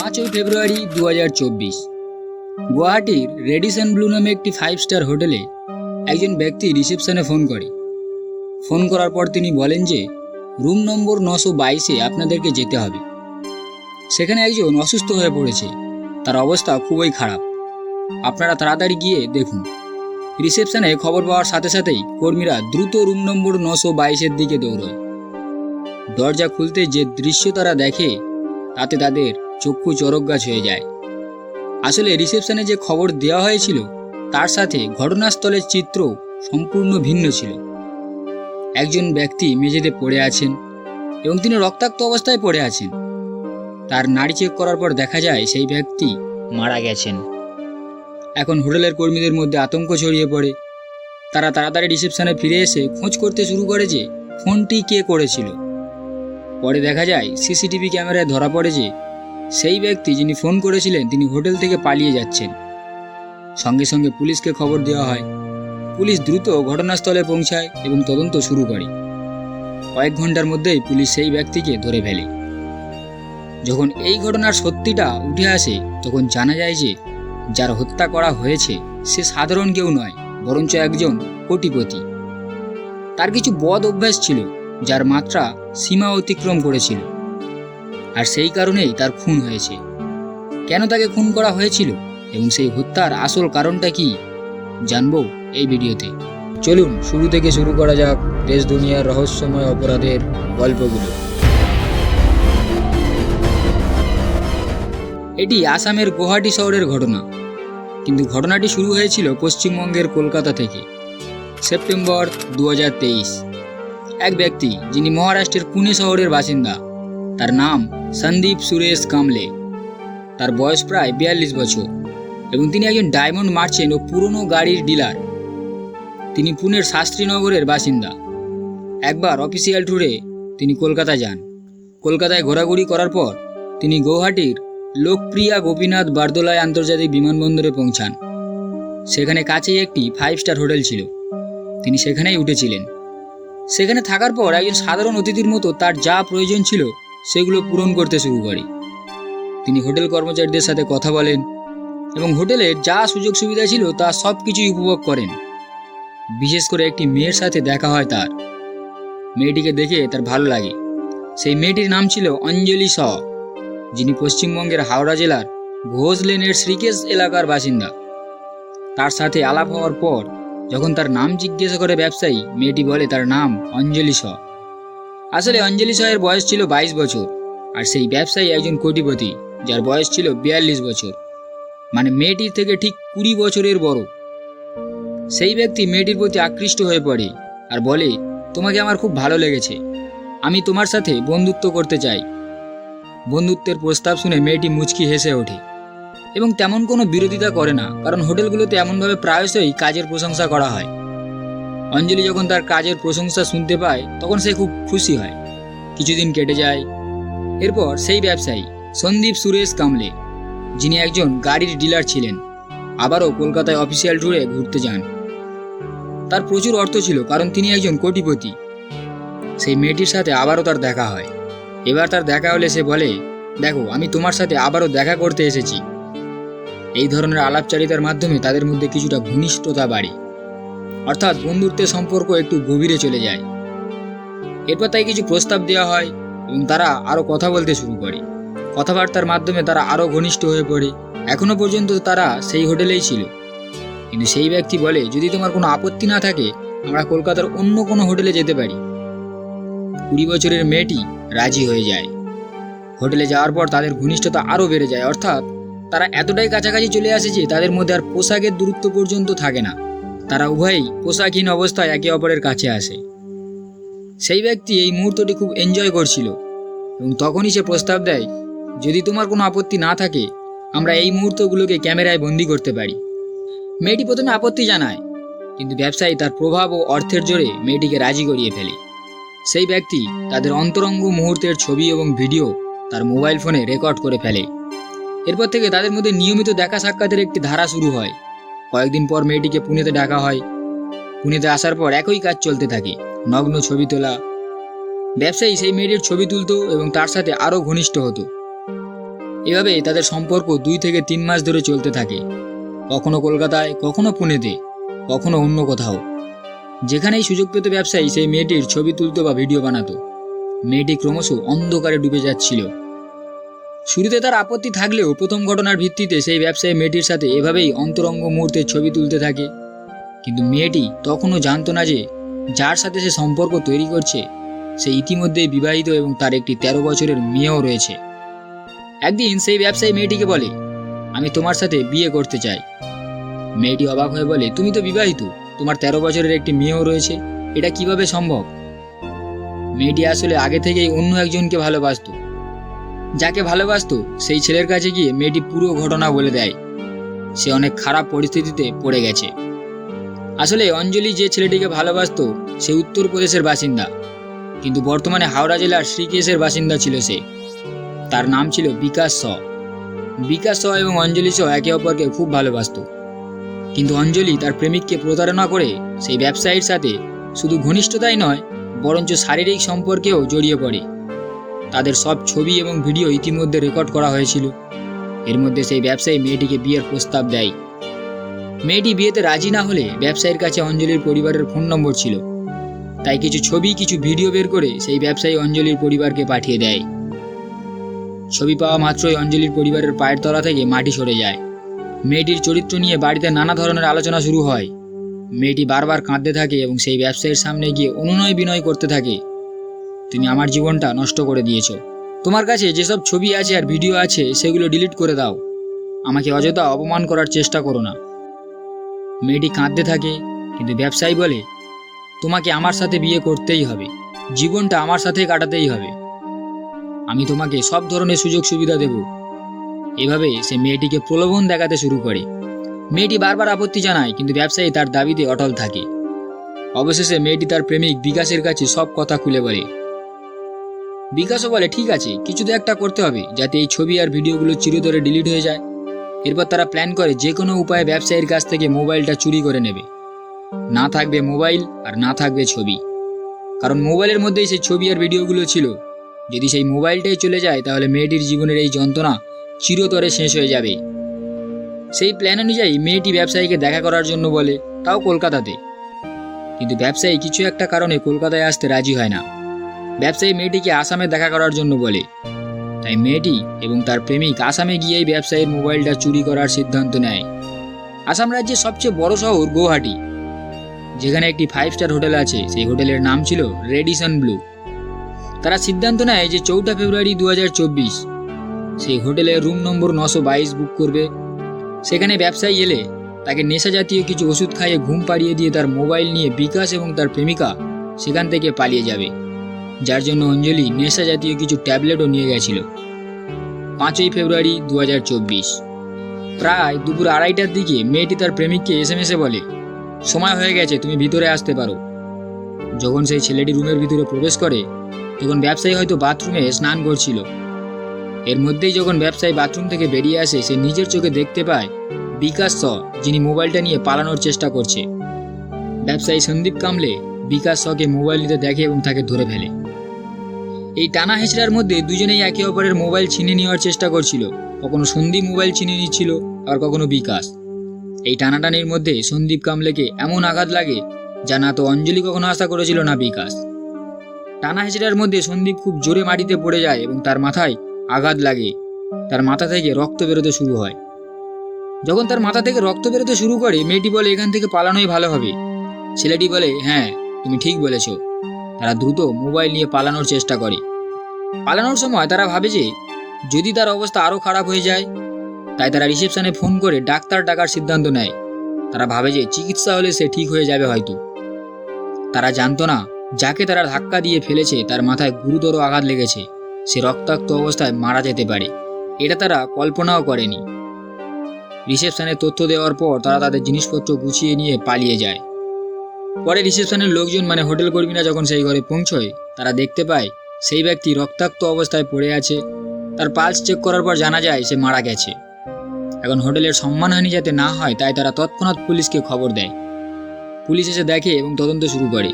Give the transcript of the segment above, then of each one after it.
পাঁচই ফেব্রুয়ারি দু হাজার চব্বিশ। গুয়াহাটির রেডিসন ব্লু নামে একটি ফাইভ স্টার হোটেলে একজন ব্যক্তি রিসেপশনে ফোন করে। ফোন করার পর তিনি বলেন যে, রুম নম্বর নশো বাইশে আপনাদেরকে যেতে হবে। সেখানে একজন অসুস্থ হয়ে পড়েছে। তার অবস্থা খুবই খারাপ। আপনারা তাড়াতাড়ি গিয়ে দেখুন। রিসেপশনে খবর পাওয়ার সাথে সাথেই কর্মীরা দ্রুত রুম নম্বর নশো বাইশের দিকে দৌড়য়। দরজা খুলতে যে দৃশ্য তারা দেখে, তাতে তাদের চক্ষু চরক গাছ হয়ে যায়। আসলে রিসেপশনে যে খবর দেওয়া হয়েছিল, তার সাথে ঘটনাস্থলের চিত্র সম্পূর্ণ ভিন্ন ছিল। একজন ব্যক্তি মেঝেতে পড়ে আছেন এবং তিনি রক্তাক্ত অবস্থায় পড়ে আছেন। তার নাড়ি চেক করার পর দেখা যায় সেই ব্যক্তি মারা গেছেন। এখন হোটেলের কর্মীদের মধ্যে আতঙ্ক ছড়িয়ে পড়ে। তারা তাড়াতাড়ি রিসেপশনে ফিরে এসে খোঁজ করতে শুরু করে যে ফোনটি কে করেছিল। পরে দেখা যায় সিসিটিভি ক্যামেরায় ধরা পড়ে যে সেই ব্যক্তি যিনি ফোন করেছিলেন, তিনি হোটেল থেকে পালিয়ে যাচ্ছেন। সঙ্গে সঙ্গে পুলিশকে খবর দেওয়া হয়। পুলিশ দ্রুত ঘটনাস্থলে পৌঁছায় এবং তদন্ত শুরু করে। কয়েক ঘণ্টার মধ্যেই পুলিশ সেই ব্যক্তিকে ধরে ফেলে। যখন এই ঘটনার সত্যিটা উঠে আসে, তখন জানা যায় যে, যার হত্যা করা হয়েছে, সে সাধারণ কেউ নয়, বরঞ্চ একজন কোটিপতি। তার কিছু বদ অভ্যাস ছিল, যার মাত্রা সীমা অতিক্রম করেছিল। আর সেই কারণেই তার খুন হয়েছে। কেন তাকে খুন করা হয়েছিল এবং সেই হত্যার আসল কারণটা কি, জানব এই ভিডিওতে। চলুন, শুরু থেকে শুরু করা যাক দেশ দুনিয়ার রহস্যময় অপরাধের গল্পগুলো। এটি আসামের গুয়াহাটি শহরের ঘটনা। কিন্তু ঘটনাটি শুরু হয়েছিল পশ্চিমবঙ্গের কলকাতা থেকে। সেপ্টেম্বর দু এক ব্যক্তি, যিনি মহারাষ্ট্রের পুনে শহরের বাসিন্দা তার নাম সন্দীপ সুরেশ কামলে। তার বয়স প্রায় বিয়াল্লিশ বছর এবং তিনি একজন ডায়মন্ড মার্চেন্ট ও পুরনো গাড়ির ডিলার। তিনি পুনের শাস্ত্রীনগরের বাসিন্দা। একবার অফিসিয়াল ট্যুরে তিনি কলকাতা যান। কলকাতায় ঘোরাঘুরি করার পর তিনি গৌহাটির লোকপ্রিয়া গোপীনাথ বারদোলায় আন্তর্জাতিক বিমানবন্দরে পৌঁছান। সেখানে কাছেই একটি ফাইভ স্টার হোটেল ছিল। তিনি সেখানেই উঠেছিলেন। সেখানে থাকার পর একজন সাধারণ অতিথির মতো তার যা প্রয়োজন ছিল সেগুলো পূরণ করতে শুরু করে। তিনি হোটেল কর্মচারীদের সাথে কথা বলেন এবং হোটেলের যা সুযোগ সুবিধা ছিল তা সব কিছুই উপভোগ করেন। বিশেষ করে একটি মেয়ের সাথে দেখা হয় তার। মেয়েটিকে দেখে তার ভালো লাগে। সেই মেয়েটির নাম ছিল অঞ্জলি শ, যিনি পশ্চিমবঙ্গের হাওড়া জেলার ঘোষ লেনের শ্রীকেশ এলাকার বাসিন্দা। তার সাথে আলাপ হওয়ার পর যখন তার নাম জিজ্ঞেস করে ব্যবসায়ী, মেয়েটি বলে তার নাম অঞ্জলি শ। আসলে অঞ্জলি শ বয়স ছিল বাইশ বছর, আর সেই ব্যবসায়ী একজন কোটিপতি, যার বয়স ছিল বিয়াল্লিশ বছর। মানে মেয়েটির থেকে ঠিক কুড়ি বছরের বড়। সেই ব্যক্তি মেয়েটির প্রতি আকৃষ্ট হয়ে পড়ে আর বলে, তোমাকে আমার খুব ভালো লেগেছে। আমি তোমার সাথে বন্ধুত্ব করতে চাই। বন্ধুত্বের প্রস্তাব শুনে মেয়েটি মুচকি হেসে ওঠে। এবং তেমন কোনো বিরোধিতা করে না, কারণ হোটেলগুলোতে এমনভাবে প্রায়শই কাজের প্রশংসা করা হয়। অঞ্জলি যখন তার কাজের প্রশংসা শুনতে পায়, তখন সে খুব খুশি হয়। কিছুদিন কেটে যায়। এরপর সেই ব্যবসায়ী, সন্দীপ সুরেশ কামলে, যিনি একজন গাড়ির ডিলার ছিলেন, আবারও কলকাতায় অফিসিয়াল ট্যুরে ঘুরতে যান। তার প্রচুর অর্থ ছিল, কারণ তিনি একজন কোটিপতি। সেই মেয়েটির সাথে আবারও তার দেখা হয়। এবার তার দেখা হলে সে বলে, দেখো, আমি তোমার সাথে আবারও দেখা করতে এসেছি। এই ধরনের আলাপচারিতার মাধ্যমে তাদের মধ্যে কিছুটা ঘনিষ্ঠতা বাড়ে। অর্থাৎ বন্ধুত্বের সম্পর্ক একটু গভীরে চলে যায়। এরপর তাই কিছু প্রস্তাব দেওয়া হয় এবং তারা আরও কথা বলতে শুরু করে। কথাবার্তার মাধ্যমে তারা আরও ঘনিষ্ঠ হয়ে পড়ে। এখনও পর্যন্ত তারা সেই হোটেলেই ছিল। কিন্তু সেই ব্যক্তি বলে, যদি তোমার কোনো আপত্তি না থাকে, আমরা কলকাতার অন্য কোনো হোটেলে যেতে পারি। কুড়ি বছরের মেয়েটি রাজি হয়ে যায়। হোটেলে যাওয়ার পর তাদের ঘনিষ্ঠতা আরও বেড়ে যায়। অর্থাৎ তারা এতটাই কাছাকাছি চলে আসে যে তাদের মধ্যে আর পোশাকের দূরত্ব পর্যন্ত থাকে না। তারা উভয়ই পোশাকহীন অবস্থায় একে অপরের কাছে আসে। সেই ব্যক্তি এই মুহূর্তটি খুব এনজয় করছিল এবং তখনই সে প্রস্তাব দেয়, যদি তোমার কোনো আপত্তি না থাকে, আমরা এই মুহূর্তগুলোকে ক্যামেরায় বন্দি করতে পারি। মেয়েটি প্রথমে আপত্তি জানায়, কিন্তু ব্যবসায়ী তার প্রভাব ও অর্থের জোরে মেয়েটিকে রাজি করিয়ে ফেলে। সেই ব্যক্তি তাদের অন্তরঙ্গ মুহূর্তের ছবি এবং ভিডিও তার মোবাইল ফোনে রেকর্ড করে ফেলে। এরপর থেকে তাদের মধ্যে নিয়মিত দেখা সাক্ষাতের একটি ধারা শুরু হয়। কয়েকদিন পর মেয়েটিকে পুনেতে ডাকা হয়। পুনেতে আসার পর একই কাজ চলতে থাকে, নগ্ন ছবি তোলা। ব্যবসায়ী সেই মেয়েটির ছবি তুলতো এবং তার সাথে আরও ঘনিষ্ঠ হতো। এভাবে তাদের সম্পর্ক দুই থেকে তিন মাস ধরে চলতে থাকে। কখনো কলকাতায়, কখনো পুনেতে, কখনো অন্য কোথাও। যেখানেই সুযোগ পেত ব্যবসায়ী সেই মেয়েটির ছবি তুলতো বা ভিডিও বানাতো। মেয়েটি ক্রমশ অন্ধকারে ডুবে যাচ্ছিল। শুরুতে তার আপত্তি থাকলেও প্রথম ঘটনার ভিত্তিতে সেই ব্যবসায়ী মেয়েটির সাথে এভাবেই অন্তরঙ্গ মুহূর্তে ছবি তুলতে থাকে। কিন্তু মেয়েটি তখনও জানতো না যে যার সাথে সে সম্পর্ক তৈরি করছে, সে ইতিমধ্যেই বিবাহিত এবং তার একটি তেরো বছরের মেয়েও রয়েছে। একদিন সেই ব্যবসায়ী মেয়েটিকে বলে, আমি তোমার সাথে বিয়ে করতে চাই। মেয়েটি অবাক হয়ে বলে, তুমি তো বিবাহিত, তোমার তেরো বছরের একটি মেয়েও রয়েছে, এটা কীভাবে সম্ভব? মেয়েটি আসলে আগে থেকেই অন্য একজনকে ভালোবাসতো। যাকে ভালোবাসতো, সেই ছেলের কাছে গিয়ে মেয়েটি পুরো ঘটনা বলে দেয়। সে অনেক খারাপ পরিস্থিতিতে পড়ে গেছে। আসলে অঞ্জলি যে ছেলেটিকে ভালোবাসতো, সে উত্তরপ্রদেশের বাসিন্দা। কিন্তু বর্তমানে হাওড়া জেলার শ্রীকেশের বাসিন্দা ছিল সে। তার নাম ছিল বিকাশ স। বিকাশ স এবং অঞ্জলি স একে অপরকে খুব ভালোবাসতো। কিন্তু অঞ্জলি তার প্রেমিককে প্রতারণা করে সেই ব্যবসায়ীর সাথে শুধু ঘনিষ্ঠতাই নয়, বরঞ্চ শারীরিক সম্পর্কেও জড়িয়ে পড়ে। তাদের সব ছবি এবং ভিডিও ইতিমধ্যে রেকর্ড করা হয়েছিল। এর মধ্যে সেই ব্যবসায়ী মেয়েটিকে বিয়ের প্রস্তাব দেয়। মেয়েটি বিয়েতে রাজি না হলে ব্যবসায়ীর কাছে অঞ্জলির পরিবারের ফোন নম্বর ছিল। তাই কিছু ছবি, কিছু ভিডিও বের করে সেই ব্যবসায়ী অঞ্জলির পরিবারকে পাঠিয়ে দেয়। ছবি পাওয়া মাত্রই অঞ্জলির পরিবারের পায়ের তলা থেকে মাটি সরে যায়। মেয়েটির চরিত্র নিয়ে বাড়িতে নানা ধরনের আলোচনা শুরু হয়। মেয়েটি বারবার কাঁদতে থাকে এবং সেই ব্যবসায়ীর সামনে গিয়ে অনুনয় বিনয় করতে থাকে। তুমি আমার জীবনটা নষ্ট করে দিয়েছ। তোমার কাছে যেসব ছবি আছে আর ভিডিও আছে, সেগুলো ডিলিট করে দাও। আমাকে অযথা অপমান করার চেষ্টা করো না। মেয়েটি কাঁদতে থাকে, কিন্তু ব্যবসায়ী বলে, তোমাকে আমার সাথে বিয়ে করতেই হবে। জীবনটা আমার সাথে কাটাতেই হবে। আমি তোমাকে সব ধরনের সুযোগ সুবিধা দেব। এভাবে সে মেয়েটিকে প্রলোভন দেখাতে শুরু করে। মেয়েটি বারবার আপত্তি জানায়, কিন্তু ব্যবসায়ী তার দাবিতে অটল থাকে। অবশেষে মেয়েটি তার প্রেমিক বিকাশের কাছে সব কথা খুলে বলে। বিকাশও বলে, ঠিক আছে, কিছু তো একটা করতে হবে, যাতে এই ছবি আর ভিডিওগুলো চিরতরে ডিলিট হয়ে যায়। এরপর তারা প্ল্যান করে যে কোনো উপায়ে ব্যবসায়ীর কাছ থেকে মোবাইলটা চুরি করে নেবে। না থাকবে মোবাইল আর না থাকবে ছবি। কারণ মোবাইলের মধ্যেই সেই ছবি আর ভিডিওগুলো ছিল। যদি সেই মোবাইলটাই চলে যায়, তাহলে মেয়েটির জীবনের এই যন্ত্রণা চিরতরে শেষ হয়ে যাবে। সেই প্ল্যান অনুযায়ী মেয়েটি ব্যবসায়ীকে দেখা করার জন্য বলে, তাও কলকাতাতে। কিন্তু ব্যবসায়ী কিছু একটা কারণে কলকাতায় আসতে রাজি হয় না। ব্যবসায়ী মেয়েটিকে আসামে দেখা করার জন্য বলে। তাই মেয়েটি এবং তার প্রেমিক আসামে গিয়েই ব্যবসায়ীর মোবাইলটা চুরি করার সিদ্ধান্ত নেয়। আসাম রাজ্যের সবচেয়ে বড় শহর গৌহাটি। যেখানে একটি ফাইভ স্টার হোটেল আছে, সেই হোটেলের নাম ছিল রেডিসন ব্লু তারা সিদ্ধান্ত নেয় যে চৌঠা ফেব্রুয়ারি দু হাজার চব্বিশ, সেই হোটেলে রুম নম্বর নশো বাইশ বুক করবে। সেখানে ব্যবসায়ী এলে তাকে নেশা জাতীয় কিছু ওষুধ খাইয়ে ঘুম পাড়িয়ে দিয়ে তার মোবাইল নিয়ে বিকাশ এবং তার প্রেমিকা সেখান থেকে পালিয়ে যাবে। যার জন্য অঞ্জলি নেশা জাতীয় কিছু ট্যাবলেটও নিয়ে গেছিল। পাঁচই ফেব্রুয়ারি দু হাজার চব্বিশ। প্রায় দুপুর আড়াইটার দিকে মেয়েটি তার প্রেমিককে এসে মেসে বলে, সময় হয়ে গেছে, তুমি ভিতরে আসতে পারো। যখন সেই ছেলেটি রুমের ভিতরে প্রবেশ করে, তখন ব্যবসায়ী হয়তো বাথরুমে স্নান করছিল। এর মধ্যেই যখন ব্যবসায়ী বাথরুম থেকে বেরিয়ে আসে, সে নিজের চোখে দেখতে পায় বিকাশ স, যিনি মোবাইলটা নিয়ে পালানোর চেষ্টা করছে। ব্যবসায়ী সন্দীপ কামলে বিকাশ সকে মোবাইল নিতে দেখে এবং তাকে ধরে ফেলে। এই টানা হেঁচড়ার মধ্যে দুজনেই একে অপরের মোবাইল ছিনে নেওয়ার চেষ্টা করছিল। কখনো সন্দীপ মোবাইল ছিনে নিচ্ছিল, আর কখনো বিকাশ। এই টানাটানির মধ্যে সন্দীপ কামলেকে এমন আঘাত লাগে, যা না তো অঞ্জলি কখনো আশা করেছিল না বিকাশ। টানা হেঁচড়ার মধ্যে সন্দীপ খুব জোরে মাটিতে পড়ে যায় এবং তার মাথায় আঘাত লাগে। তার মাথা থেকে রক্ত বেরোতে শুরু হয়। যখন তার মাথা থেকে রক্ত বেরোতে শুরু করে, মেয়েটি বলে, এখান থেকে পালানোই ভালো হবে। ছেলেটি বলে হ্যাঁ তুমি ঠিক বলেছ। তারা দ্রুত মোবাইল নিয়ে পালানোর চেষ্টা করে। পালানোর সময় তারা ভাবে যে, যদি তার অবস্থা আরও খারাপ হয়ে যায়, তাই তারা রিসেপশনে ফোন করে ডাক্তার ডাকার সিদ্ধান্ত নেয়। তারা ভাবে যে, চিকিৎসা হলে সে ঠিক হয়ে যাবে হয়তো। তারা জানতো না, যাকে তারা ধাক্কা দিয়ে ফেলেছে, তার মাথায় গুরুতর আঘাত লেগেছে। সে রক্তাক্ত অবস্থায় মারা যেতে পারে। এটা তারা কল্পনাও করেনি। রিসেপশনে তথ্য দেওয়ার পর তারা তাদের জিনিসপত্র গুছিয়ে নিয়ে পালিয়ে যায়। পরে রিসেপশনের লোকজন মানে হোটেল কর্মীরা যখন সেই ঘরে পৌঁছয়, তারা দেখতে পায় সেই ব্যক্তি রক্তাক্ত অবস্থায় পড়ে আছে। তার পালস চেক করার পর জানা যায় সে মারা গেছে। এখন হোটেলের সম্মানহানি যাতে না হয়, তাই তারা তৎক্ষণাৎ পুলিশকে খবর দেয়। পুলিশ এসে দেখে এবং তদন্ত শুরু করে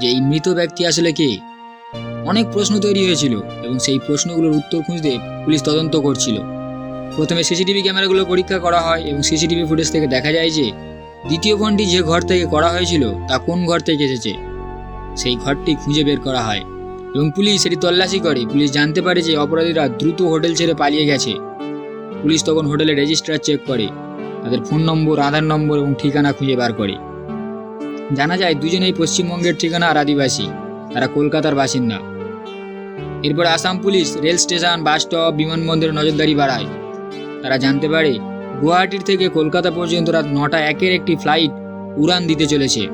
যে এই মৃত ব্যক্তি আসলে কে। অনেক প্রশ্ন তৈরি হয়েছিল এবং সেই প্রশ্নগুলোর উত্তর খুঁজতে পুলিশ তদন্ত করছিল। প্রথমে সিসিটিভি ক্যামেরাগুলো পরীক্ষা করা হয় এবং সিসিটিভি ফুটেজ থেকে দেখা যায় যে দ্বিতীয় ফোনটি যে ঘর থেকে করা হয়েছিল, তা কোন ঘর থেকে এসেছে? সেই ঘরটি খুঁজে বের করা হয়। এবং পুলিশ এটি তল্লাশি করে। পুলিশ জানতে পারে যে অপরাধীরা দ্রুত হোটেল ছেড়ে পালিয়ে গেছে। পুলিশ তখন হোটেলের রেজিস্ট্রার চেক করে। তাদের ফোন নম্বর, আধার নম্বর এবং ঠিকানা খুঁজে বার করে। জানা যায়, দুজনেই পশ্চিমবঙ্গের ঠিকানা আর আদিবাসী। তারা কলকাতার বাসিন্দা। এরপর Assam police rail station, bus stop, বিমানবন্দরে নজরদারি বাড়ায়। তারা জানতে পারে গুয়াহাটির থেকে কলকাতা পর্যন্ত রাত নটা একের একটি ফ্লাইট উড়ান দিতে চলেছে।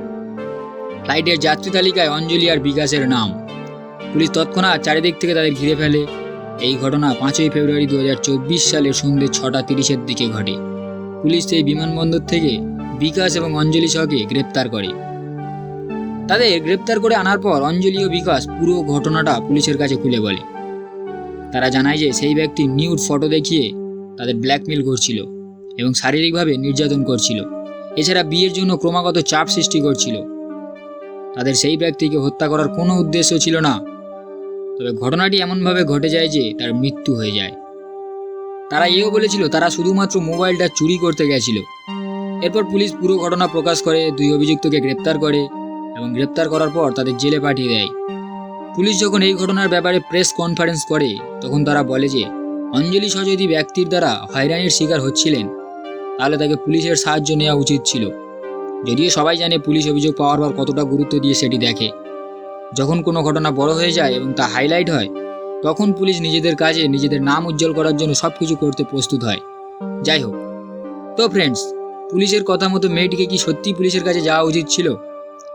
ফ্লাইটের যাত্রী তালিকায় অঞ্জলি আর বিকাশের নাম। পুলিশ তৎক্ষণাৎ চারিদিক থেকে তাদের ঘিরে ফেলে। এই ঘটনা পাঁচই ফেব্রুয়ারি দু হাজার চব্বিশ সালে সন্ধ্যে ছটা তিরিশের দিকে ঘটে। পুলিশ সেই বিমানবন্দর থেকে বিকাশ এবং অঞ্জলি সহকে গ্রেপ্তার করে। তাদের গ্রেপ্তার করে আনার পর অঞ্জলি ও বিকাশ পুরো ঘটনাটা পুলিশের কাছে খুলে বলে। তারা জানায় যে সেই ব্যক্তি নিউড ফটো দেখিয়ে তাদের ব্ল্যাকমেল করছিল। এবং শারীরিকভাবে নির্যাতন করছিল। এছাড়া বিয়ের জন্য ক্রমাগত চাপ সৃষ্টি করছিল। তাদের সেই ব্যক্তিকে হত্যা করার কোনো উদ্দেশ্য ছিল না। তবে ঘটনাটি এমনভাবে ঘটে যায় যে তার মৃত্যু হয়ে যায়। তারা এও বলেছিল, তারা শুধুমাত্র মোবাইলটা চুরি করতে গেছিল। এরপর পুলিশ পুরো ঘটনা প্রকাশ করে, দুই অভিযুক্তকে গ্রেপ্তার করে এবং গ্রেপ্তার করার পর তাদের জেলে পাঠিয়ে দেয়। পুলিশ যখন এই ঘটনার ব্যাপারে প্রেস কনফারেন্স করে, তখন তারা বলে যে, অঞ্জলি সহ যদি ব্যক্তির দ্বারা হয়রানির শিকার হচ্ছিলেন। তাহলে তাকে পুলিশের সাহায্য নেওয়া উচিত ছিল। যদিও সবাই জানে পুলিশ অভিযোগ পাওয়ার পর কতটা গুরুত্ব দিয়ে সেটি দেখে। যখন কোনো ঘটনা বড় হয়ে যায় এবং তা হাইলাইট হয়, তখন পুলিশ নিজেদের কাজে নিজেদের নাম উজ্জ্বল করার জন্য সব কিছু করতে প্রস্তুত হয়। যাই হোক, তো ফ্রেন্ডস পুলিশের কথা মতো মেয়েটিকে কি সত্যি পুলিশের কাছে যাওয়া উচিত ছিল?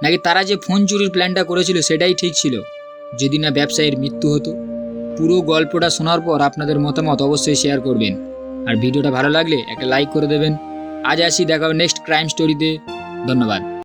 নাকি তারা যে ফোন চুরির প্ল্যানটা করেছিল সেটাই ঠিক ছিল? যদি না ব্যবসায়ীর মৃত্যু হতো, পুরো গল্পটা শোনার পর আপনাদের মতামত অবশ্যই শেয়ার করবেন। আর ভিডিওটা ভালো লাগলে একটা লাইক করে দেবেন। আজ আসি, দেখা নেক্সট ক্রাইম স্টোরিতে ধন্যবাদ।